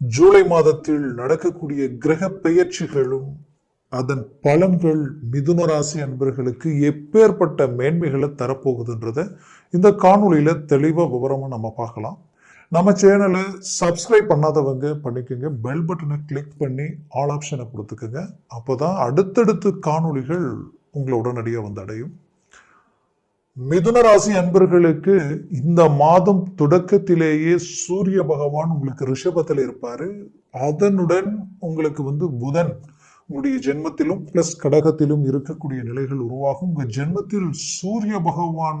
ஜூலை மாதத்தில் நடக்கக்கூடிய கிரக பெயர்ச்சிகளும் அதன் பலன்கள் மிதுன ராசி அன்பர்களுக்கு எப்பேற்பட்ட மேன்மைகளை தரப்போகுதுன்றத இந்த காணொலியில் தெளிவா விவரமா நம்ம பார்க்கலாம். நம்ம சேனலை சப்ஸ்கிரைப் பண்ணாதவங்க பண்ணிக்கோங்க. பெல் பட்டனை கிளிக் பண்ணி ஆல் ஆப்ஷனை கொடுத்துக்கோங்க. அப்போதான் அடுத்தடுத்து காணொளிகள் உங்களை உடனடியாக வந்து அடையும். மிதுன ராசி அன்பர்களுக்கு இந்த மாதம் தொடக்கத்திலேயே சூரிய பகவான் உங்களுக்கு ரிஷபத்தில் இருப்பாரு. அதனுடன் உங்களுக்கு வந்து புதன் உங்களுடைய ஜென்மத்திலும் பிளஸ் கடகத்திலும் இருக்கக்கூடிய நிலைகள் உருவாகும். உங்க ஜென்மத்தில் சூரிய பகவான்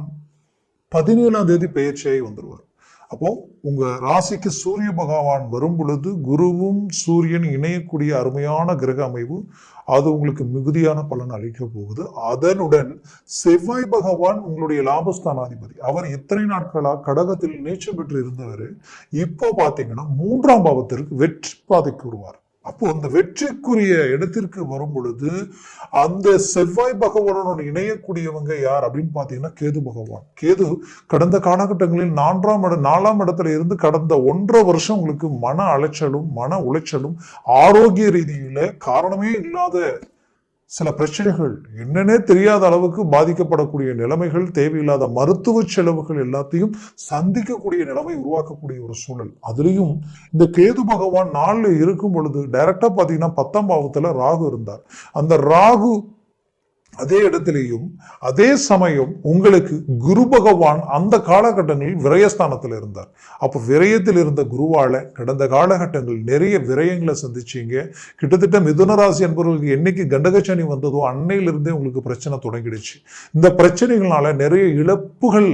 பதினேழாம் தேதி பெயர்ச்சியாகி வந்துடுவார் அப்போ உங்க ராசிக்கு சூரிய பகவான் வரும் பொழுது குருவும் சூரியன் இணையக்கூடிய அருமையான கிரக அமைவு அது உங்களுக்கு மிகுதியான பலன் அளிக்க போகுது. அதனுடன் செவ்வாய் பகவான் உங்களுடைய லாபஸ்தானாதிபதி. அவர் இத்தனை நாட்களாக கடகத்தில் நீச்சம் பெற்று இருந்தவர் இப்போ பார்த்தீங்கன்னா மூன்றாம் பாவத்திற்கு வெற்றி பாதைக்கு வருவார். அப்போ அந்த வெற்றிக்குரிய இடத்திற்கு வரும் பொழுது அந்த செவ்வாய் பகவானுடன் இணையக்கூடியவங்க யார் அப்படின்னு பாத்தீங்கன்னா கேது பகவான். கேது கடந்த காலகட்டங்களில் நான்காம் இடம் நாலாம் இடத்துல இருந்து கடந்த ஒன்றரை வருஷம் உங்களுக்கு மன அலைச்சலும் மன உளைச்சலும் ஆரோக்கிய ரீதியில காரணமே இல்லாத சில பிரச்சனைகள் என்னன்னே தெரியாத அளவுக்கு பாதிக்கப்படக்கூடிய நிலைமைகள் தேவையில்லாத மருத்துவ செலவுகள் எல்லாத்தையும் சந்திக்கக்கூடிய நிலைமை உருவாக்கக்கூடிய ஒரு சூழல். அதுலேயும் இந்த கேது பகவான் நாளில் இருக்கும் பொழுது டைரக்டா பார்த்தீங்கன்னா பத்தாம் பாவத்துல ராகு இருந்தார். அந்த ராகு அதே இடத்திலேயும் அதே சமயம் உங்களுக்கு குரு பகவான் அந்த காலகட்டங்களில் விரயஸ்தானத்தில் இருந்தார். அப்போ விரயத்தில் இருந்த குருவால கடந்த காலகட்டங்கள் நிறைய விரயங்களை சந்திச்சீங்க. கிட்டத்தட்ட மிதுன ராசி என்பவர்களுக்கு என்னைக்கு கண்டகச்சனி வந்ததோ அன்னையிலிருந்தே உங்களுக்கு பிரச்சனை தொடங்கிடுச்சு. இந்த பிரச்சனைகளால நிறைய இழப்புகள்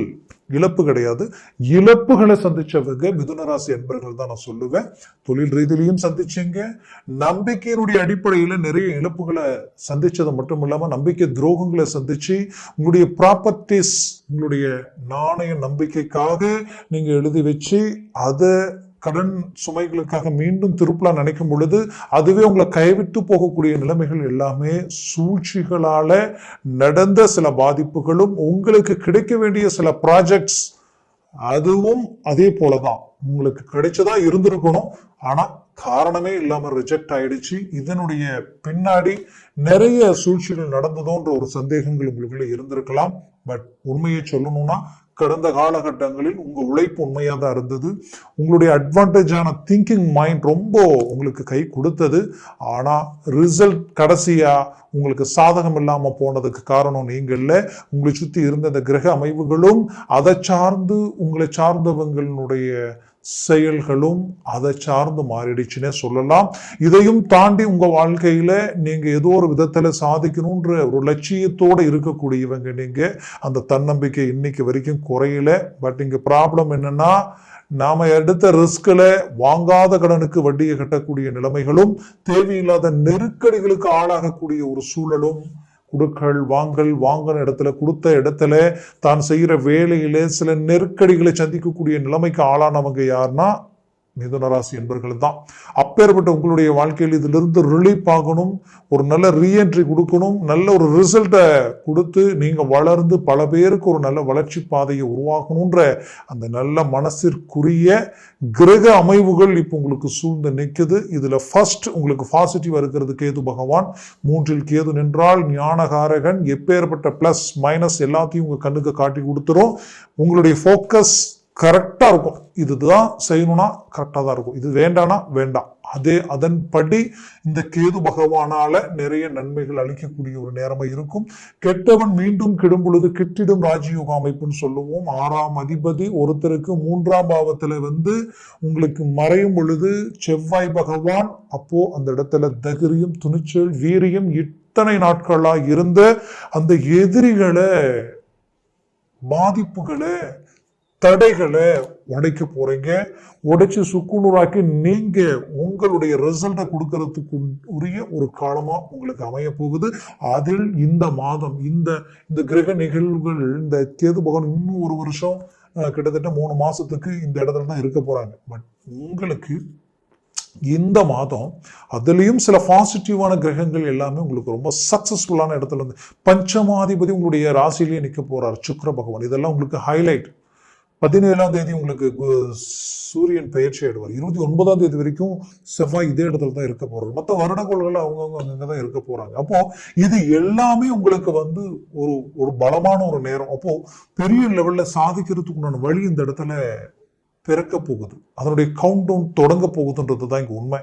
இழப்பு கிடையாது. இழப்புகளை சந்திச்சவங்க மிதுனராசி என்பர்கள் தான் நான் சொல்லுவேன். தொழில் ரீதியிலையும் சந்திச்சீங்க. நம்பிக்கையினுடைய அடிப்படையில் நிறைய இழப்புகளை சந்திச்சது மட்டும் இல்லாமல் நம்பிக்கை துரோகங்களை சந்திச்சு உங்களுடைய ப்ராப்பர்ட்டிஸ் உங்களுடைய நாணய நம்பிக்கைக்காக நீங்கள் எழுதி வச்சு அதை கடன் சுமைகளுக்காக மீண்டும் திருப்பலாம் நினைக்கும் பொழுது அதுவே உங்களை கைவிட்டு போகக்கூடிய நிலைமைகள் எல்லாமே சூழ்ச்சிகளால நடந்த சில பாதிப்புகளும் உங்களுக்கு கிடைக்க வேண்டிய சில ப்ராஜெக்ட்ஸ் அதுவும் அதே போலதான். உங்களுக்கு கிடைச்சதா இருந்திருக்கணும். ஆனா காரணமே இல்லாம ரிஜெக்ட் ஆயிடுச்சு. இதனுடைய பின்னாடி நிறைய சூழ்ச்சிகள் நடந்ததோன்ற ஒரு சந்தேகங்கள் உங்களுக்குள்ள இருந்திருக்கலாம். பட் உண்மையை சொல்லணும்னா கடந்த காலகட்டங்களில் உங்க உழைப்பு உண்மையாக தான் இருந்தது. உங்களுடைய அட்வான்டேஜான திங்கிங் மைண்ட் ரொம்ப உங்களுக்கு கை கொடுத்தது. ஆனால் ரிசல்ட் கடைசியாக உங்களுக்கு சாதகம் இல்லாமல் போனதுக்கு காரணம் நீங்கள் இல்லை. உங்களை சுற்றி இருந்த இந்த கிரக அமைவுகளும் அதை சார்ந்து உங்களை சார்ந்தவங்களுடைய செயல்களும் அதை சார்ந்து மாறிடுச்சுன்னே சொல்லலாம். இதையும் தாண்டி உங்கள் வாழ்க்கையில் நீங்கள் ஏதோ ஒரு விதத்தில் சாதிக்கணுன்ற ஒரு லட்சியத்தோடு இருக்கக்கூடியவங்க நீங்கள் அந்த தன்னம்பிக்கை இன்னைக்கு வரைக்கும் குறையல. பட் இங்கே ப்ராப்ளம் என்னன்னா நாம் எடுத்த ரிஸ்கில் வாங்காத கடனுக்கு வட்டியை கட்டக்கூடிய நிலைமைகளும் தேவையில்லாத நெருக்கடிகளுக்கு ஆளாகக்கூடிய ஒரு சூழலும் குடுக்கல் வாங்கல் வாங்கின இடத்துல கொடுத்த இடத்துல தான் செய்கிற வேலையில சில நெருக்கடிகளை சந்திக்கக்கூடிய நிலைமைக்கு ஆளானவங்க யாருன்னா மிதுன ராசி என்பர்கள் தான். அப்பேற்பட்ட உங்களுடைய வாழ்க்கையில் இதிலிருந்து ரிலீஃப் ஆகணும் ஒரு நல்ல ரீஎன்ட்ரி கொடுக்கணும் நல்ல ஒரு ரிசல்ட்டை கொடுத்து நீங்கள் வளர்ந்து பல பேருக்கு ஒரு நல்ல வளர்ச்சி பாதையை உருவாக்கணுன்ற அந்த நல்ல மனசிற்குரிய கிரக அமைவுகள் இப்போ உங்களுக்கு சூழ்ந்து நிற்குது இதில் ஃபர்ஸ்ட் உங்களுக்கு பாசிட்டிவ் இருக்கிறது கேது பகவான். மூன்றில் கேது நின்றால் ஞானகாரகன். எப்பேற்பட்ட ப்ளஸ் மைனஸ் எல்லாத்தையும் உங்கள் கண்ணுக்கு காட்டி கொடுத்துரும். உங்களுடைய ஃபோக்கஸ் கரெக்டாக இருக்கும். இதுதான் செய்யணும்னா கரெக்டாக தான் இருக்கும். இது வேண்டானா வேண்டாம். அதே அதன்படி இந்த கேது பகவானால நிறைய நன்மைகள் அளிக்கக்கூடிய ஒரு நேரமாக இருக்கும். கெட்டவன் மீண்டும் கெடும் பொழுது கிட்டிடும் ராஜயோக அமைப்புன்னு சொல்லுவோம். ஆறாம் அதிபதி ஒருத்தருக்கு மூன்றாம் பாவத்துல வந்து உங்களுக்கு மறையும் பொழுது செவ்வாய் பகவான் அப்போ அந்த இடத்துல தகிரியும் துணிச்சல் வீரியம் இத்தனை நாட்களாக இருந்த அந்த எதிரிகளை பாதிப்புகளை தடைகளை உடைக்க போறீங்க. உடைச்சு சுக்குநூறாக்கி நீங்க உங்களுடைய ரிசல்ட்டை கொடுக்கறதுக்கு உரிய ஒரு காலமா உங்களுக்கு அமைய போகுது. அதில் இந்த மாதம் இந்த இந்த கிரக நிகழ்வுகள் இந்த கேது பகவான் இன்னும் ஒரு வருஷம் கிட்டத்தட்ட மூணு மாசத்துக்கு இந்த இடத்துல தான் இருக்க போறாங்க. பட் உங்களுக்கு இந்த மாதம் அதுலேயும் சில பாசிட்டிவான கிரகங்கள் எல்லாமே உங்களுக்கு ரொம்ப சக்ஸஸ்ஃபுல்லான இடத்துல இருந்து பஞ்சமாதிபதி உங்களுடைய ராசியிலேயே நிற்க போகிறார் சுக்ர பகவான். இதெல்லாம் உங்களுக்கு ஹைலைட் பதினேழாம் தேதி உங்களுக்கு கு- சூரியன் பயிற்சி ஆயிடுவார். இருபத்தி ஒன்பதாம் தேதி வரைக்கும் செவ்வாய் இதே இடத்துல தான் இருக்க போறாரு. மற்ற வருடங்கள்கள் அவங்கவுங்க அங்கங்க தான் இருக்க போறாங்க. அப்போ இது எல்லாமே உங்களுக்கு வந்து ஒரு ஒரு பலமான ஒரு நேரம். அப்போ பெரிய லெவல்ல சாதிக்கிறதுக்கு உண்டான வழி இந்த இடத்துல பிறக்க போகுது. அதனுடைய கவுண்ட் டவுன் தொடங்க போகுதுன்றது தான் இங்க உண்மை.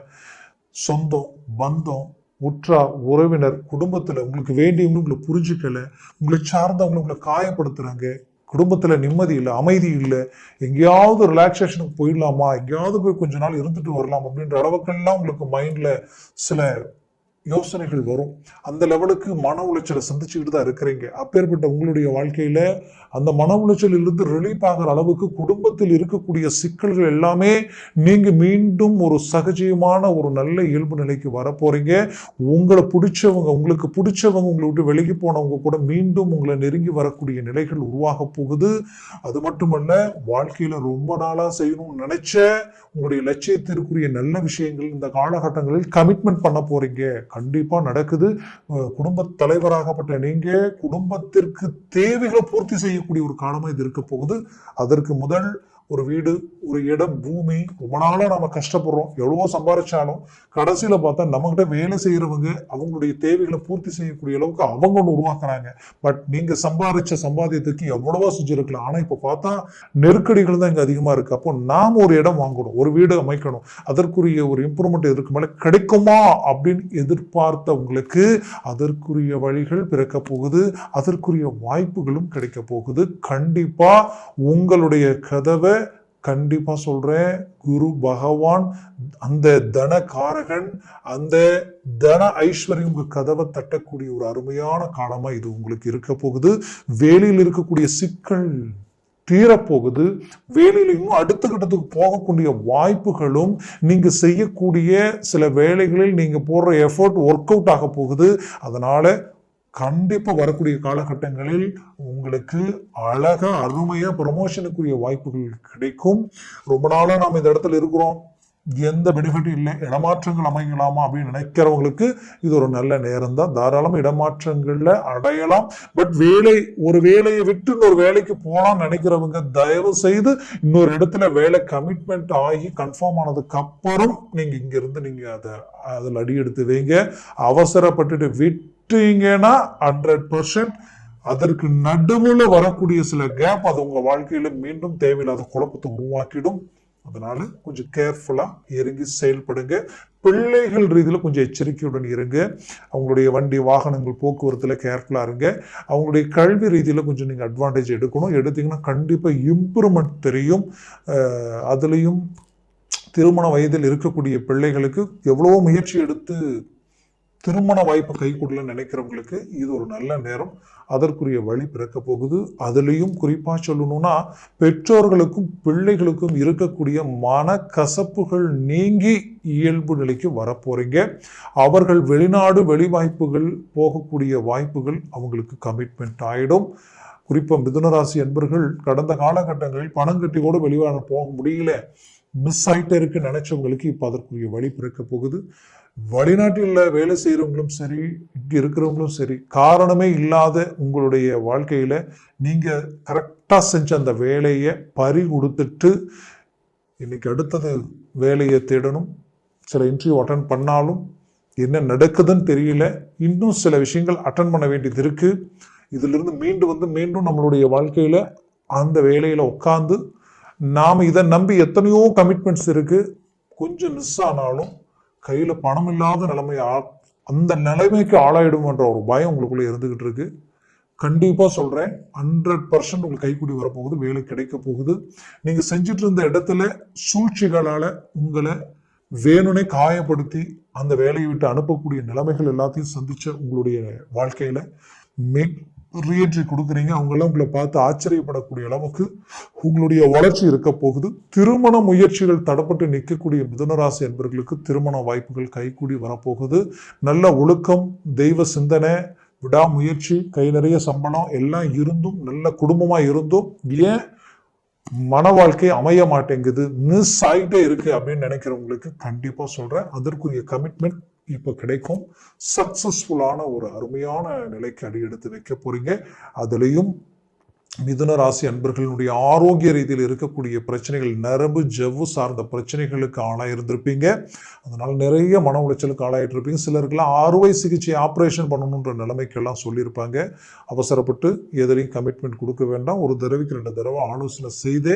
சொந்தம் பந்தம் உற்றா உறவினர் குடும்பத்தில் உங்களுக்கு வேண்டியவங்களும் உங்களை புரிஞ்சுக்கல உங்களை சார்ந்தவங்களும் உங்களை காயப்படுத்துறாங்க. குடும்பத்தில் நிம்மதி இல்லை அமைதி இல்லை எங்கேயாவது ரிலாக்ஸேஷனுக்கு போயிடலாமா எங்கேயாவது போய் கொஞ்ச நாள் இருந்துட்டு வரலாம் அப்படின்ற அளவுக்கெல்லாம் உங்களுக்கு மைண்டில் சில யோசனைகள் வரும். அந்த லெவலுக்கு மன உளைச்சலை சந்திச்சுக்கிட்டு தான் இருக்கிறீங்க. அப்பேற்பட்ட உங்களுடைய வாழ்க்கையில அந்த மன உளைச்சலில் இருந்து ரிலீஃப் ஆகிற அளவுக்கு குடும்பத்தில் இருக்கக்கூடிய சிக்கல்கள் எல்லாமே நீங்க மீண்டும் ஒரு சகஜமான ஒரு நல்ல இயல்பு நிலைக்கு வரப்போறீங்க. உங்களை பிடிச்சவங்க உங்களுக்கு பிடிச்சவங்க உங்களை விட்டு விலகி போனவங்க கூட மீண்டும் உங்களை நெருங்கி வரக்கூடிய நிலைகள் உருவாக போகுது. அது மட்டுமல்ல வாழ்க்கையில ரொம்ப நாளா செய்யணும்னு நினைச்ச உங்களுடைய லட்சியத்திற்குரிய நல்ல விஷயங்கள் இந்த காலகட்டங்களில் கமிட்மெண்ட் பண்ண போறீங்க. கண்டிப்பாக நடக்குது. குடும்ப தலைவராகப்பட்ட நீங்கள் குடும்பத்திற்கு தேவைகளை பூர்த்தி செய்யக்கூடிய ஒரு காலமாக இது இருக்க போகுது. அதற்கு முதல் ஒரு வீடு ஒரு இடம் பூமி ரொம்ப நாளாக நம்ம கஷ்டப்படுறோம். எவ்வளவோ சம்பாதிச்சாலும் கடைசியில் பார்த்தா நம்மகிட்ட வேலை செய்கிறவங்க அவங்களுடைய தேவைகளை பூர்த்தி செய்யக்கூடிய அளவுக்கு அவங்க ஒன்று உருவாக்குறாங்க. பட் நீங்கள் சம்பாதிச்ச சம்பாதியத்துக்கு எவ்வளவோ செஞ்சுருக்கலாம். ஆனால் இப்போ பார்த்தா நெருக்கடிகள் தான் இங்கே அதிகமாக இருக்குது அப்போ நாம் ஒரு இடம் வாங்கணும் ஒரு வீடு அமைக்கணும். அதற்குரிய ஒரு இம்ப்ரூவ்மெண்ட் இதற்கு மேலே கிடைக்குமா அப்படின்னு எதிர்பார்த்தவங்களுக்கு அதற்குரிய வழிகள் பிறக்க போகுது. அதற்குரிய வாய்ப்புகளும் கிடைக்க போகுது. கண்டிப்பாக உங்களுடைய கதவை கண்டிப்பாக சொல்கிறேன் குரு பகவான் அந்த தனகாரகன் அந்த தன ஐஸ்வர்யம் உங்கள் கதவை தட்டக்கூடிய ஒரு அருமையான காலமாக இது உங்களுக்கு இருக்க போகுது. வேலையில் இருக்கக்கூடிய சிக்கல் தீரப்போகுது. வேலையிலையும் இன்னும் அடுத்த கட்டத்துக்கு போகக்கூடிய வாய்ப்புகளும் நீங்கள் செய்யக்கூடிய சில வேலைகளில் நீங்கள் போடுற எஃபர்ட் ஒர்க் அவுட் ஆக போகுது. அதனால் கண்டிப்பாக வரக்கூடிய காலகட்டங்களில் உங்களுக்கு அழகாக அருமையாக ப்ரமோஷனுக்குரிய வாய்ப்புகள் கிடைக்கும். ரொம்ப நாளாக நாம் இந்த இடத்துல இருக்கிறோம். எந்த பெனிஃபிட்டும் இல்லை. இடமாற்றங்கள் அமையலாமா அப்படின்னு நினைக்கிறவங்களுக்கு இது ஒரு நல்ல நேரம் தான் தாராளமாக இடமாற்றங்களில் அடையலாம். பட் வேலை ஒரு வேலையை விட்டு இன்னொரு வேலைக்கு போகலாம்னு நினைக்கிறவங்க தயவு செய்து இன்னொரு இடத்துல வேலை கமிட்மெண்ட் ஆகி கன்ஃபார்ம் ஆனதுக்கு அப்புறம் நீங்கள் இங்கேருந்து நீங்கள் அதை அதில் அடி எடுத்து வைங்க. அவசரப்பட்டுட்டு விட்டீங்கன்னா ஹண்ட்ரட் பர்சன்ட் அதற்கு நடுவில் வரக்கூடிய சில கேப் அது உங்கள் வாழ்க்கையில மீண்டும் தேவையில்லாத குழப்பத்தை உருவாக்கிடும். அதனால கொஞ்சம் கேர்ஃபுல்லாக இறங்கி செயல்படுங்க. பிள்ளைகள் ரீதியில் கொஞ்சம் எச்சரிக்கையுடன் இருங்க. அவங்களுடைய வண்டி வாகனங்கள் போக்குவரத்தில் கேர்ஃபுல்லாக இருங்க. அவங்களுடைய கல்வி ரீதியில் கொஞ்சம் நீங்கள் அட்வான்டேஜ் எடுக்கணும். எடுத்தீங்கன்னா கண்டிப்பாக இம்ப்ரூவ்மெண்ட் தெரியும். அதுலேயும் திருமண வயதில் இருக்கக்கூடிய பிள்ளைகளுக்கு எவ்வளோ முயற்சி எடுத்து திருமண வாய்ப்பு கை நினைக்கிறவங்களுக்கு இது ஒரு நல்ல நேரம். அதற்குரிய வழி பிறக்க போகுது. அதுலேயும் குறிப்பாக சொல்லணும்னா பெற்றோர்களுக்கும் பிள்ளைகளுக்கும் இருக்கக்கூடிய மன கசப்புகள் நீங்கி இயல்பு நிலைக்கு வரப்போறீங்க அவர்கள் வெளிநாடு வெளிவாய்ப்புகள் போகக்கூடிய வாய்ப்புகள் அவங்களுக்கு கமிட்மெண்ட் ஆகிடும் குறிப்பாக மிதுனராசி என்பர்கள் கடந்த காலகட்டங்களில் பணம் கட்டி கூட வெளிவாக போக முடியல. மிஸ் ஆயிட்டே இருக்கு நினைச்சவங்களுக்கு இப்போ அதற்குரிய வழி பிறக்க போகுது. வெளிநாட்டில் வேலை செய்கிறவங்களும் சரி இங்கே இருக்கிறவங்களும் சரி காரணமே இல்லாத உங்களுடைய வாழ்க்கையில் நீங்கள் கரெக்டாக செஞ்ச அந்த வேலையை பறி கொடுத்துட்டு இன்னைக்கு அடுத்தது வேலையை தேடணும். சில இன்டர்வியூ அட்டன் பண்ணாலும் என்ன நடக்குதுன்னு தெரியல. இன்னும் சில விஷயங்கள் அட்டன் பண்ண வேண்டியது இருக்குது இதிலிருந்து மீண்டு வந்து மீண்டும் நம்மளுடைய வாழ்க்கையில் அந்த வேலையில் உட்காந்து நாம் இதை நம்பி எத்தனையோ கமிட்மெண்ட்ஸ் இருக்குது கொஞ்சம் மிஸ் ஆனாலும் கையில் பணம் இல்லாத நிலைமை ஆ- அந்த நிலைமைக்கு ஆளாயிடுமன்ற ஒரு பயம் உங்களுக்குள்ளே இருந்துக்கிட்டு இருக்கு. கண்டிப்பாக சொல்கிறேன் ஹண்ட்ரட் பர்சன்ட் உங்களுக்கு கைக்கூடி வரப்போகுது வேலை கிடைக்க போகுது. நீங்கள் செஞ்சுட்டு இருந்த இடத்துல சூழ்ச்சிகளால் உங்களை வேணும்னே காயப்படுத்தி அந்த வேலையை விட்டு அனுப்பக்கூடிய நிலைமைகள் எல்லாத்தையும் சந்தித்த உங்களுடைய வாழ்க்கையில் மே ரீஎன்ட்ரி கொடுக்குறீங்க அவங்கெல்லாம் உங்களை பார்த்து ஆச்சரியப்படக்கூடிய அளவுக்கு உங்களுடைய வளர்ச்சி இருக்க போகுது. திருமண முயற்சிகள் தடப்பட்டு நிற்கக்கூடிய மிதுனராசி என்பவர்களுக்கு திருமண வாய்ப்புகள் கைகூடி வரப்போகுது. நல்ல ஒழுக்கம் தெய்வ சிந்தனை விடாமுயற்சி கை நிறைய சம்பளம் எல்லாம் இருந்தும் நல்ல குடும்பமாக இருந்தும் ஏன் மன வாழ்க்கை அமைய மாட்டேங்குது? மிஸ் ஆகிட்டே இருக்கு அப்படின்னு நினைக்கிறவங்களுக்கு கண்டிப்பாக சொல்கிறேன் அதற்குரிய கமிட்மெண்ட் இப்போ கிடைக்கும். சக்சஸ்ஃபுல்லான ஒரு அருமையான நிலைக்கு அடி எடுத்து வைக்க போறீங்க. அதுலேயும் மிதுன ராசி அன்பர்களுடைய ஆரோக்கிய ரீதியில் இருக்கக்கூடிய பிரச்சனைகள் நரம்பு ஜவ்வு சார்ந்த பிரச்சனைகளுக்கு ஆளாயிருந்திருப்பீங்க அதனால் நிறைய மன உளைச்சலுக்கு ஆளாயிட்டு இருப்பீங்க. சிலருக்குலாம் அறுவை சிகிச்சை ஆப்ரேஷன் பண்ணணுன்ற நிலைமைக்கெல்லாம் சொல்லியிருப்பாங்க. அவசரப்பட்டு எதிரையும் கமிட்மெண்ட் கொடுக்க வேண்டாம். ஒரு தடவைக்கு ரெண்டு தடவை ஆலோசனை செய்தே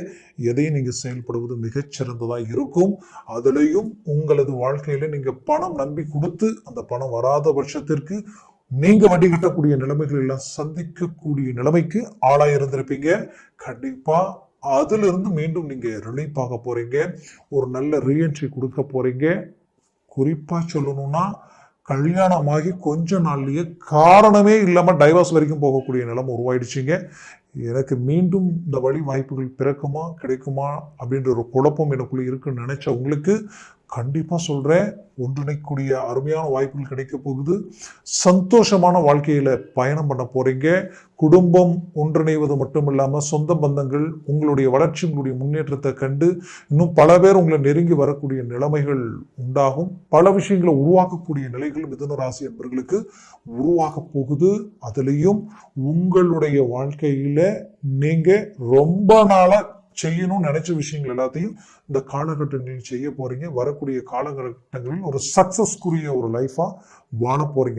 எதையும் நீங்கள் செயல்படுவது மிகச்சிறந்ததாக இருக்கும். அதுலேயும் உங்களது வாழ்க்கையில் நீங்கள் பணம் நம்பி கொடுத்து அந்த பணம் வராத பட்சத்திற்கு நீங்க வண்டி கட்டக்கூடிய நிலைமைகள் எல்லாம் சந்திக்கக்கூடிய நிலைமைக்கு ஆளாயிருந்திருப்பீங்க கண்டிப்பா அதுல இருந்து மீண்டும் நீங்க ரிலீஃப் ஆக போறீங்க. ஒரு நல்ல ரீஎன்ட்ரி கொடுக்க போறீங்க. குறிப்பா சொல்லணும்னா கல்யாணமாகி கொஞ்ச நாள்லயே காரணமே இல்லாம டைவர்ஸ் வரைக்கும் போகக்கூடிய நிலைமை உருவாயிடுச்சிங்க. எனக்கு மீண்டும் இந்த வழி வாய்ப்புகள் பிறக்குமா கிடைக்குமா அப்படின்ற ஒரு குழப்பம் எனக்குள்ள இருக்குன்னு நினச்ச உங்களுக்கு கண்டிப்பாக சொல்கிறேன் ஒன்றிணைக்கூடிய அருமையான வாய்ப்புகள் கிடைக்க போகுது. சந்தோஷமான வாழ்க்கையில் பயணம் பண்ண போகிறீங்க குடும்பம் ஒன்றிணைவது மட்டும் இல்லாமல் சொந்த பந்தங்கள் உங்களுடைய வளர்ச்சி உங்களுடைய முன்னேற்றத்தை கண்டு இன்னும் பல பேர் உங்களை நெருங்கி வரக்கூடிய நிலைமைகள் உண்டாகும். பல விஷயங்களை உருவாக்கக்கூடிய நிலைகள் மிதுன ராசி என்பவர்களுக்கு உருவாக போகுது. அதுலேயும் உங்களுடைய வாழ்க்கையில் நீங்க ரொம்ப நாளா செய்யணும்னு நினைச்ச விஷயங்கள் எல்லாத்தையும் இந்த காலகட்டங்களில் செய்ய போறீங்க. வரக்கூடிய காலகட்டங்களில் ஒரு சக்சஸ்க்குரிய ஒரு லைஃபா வாழ போறீங்க.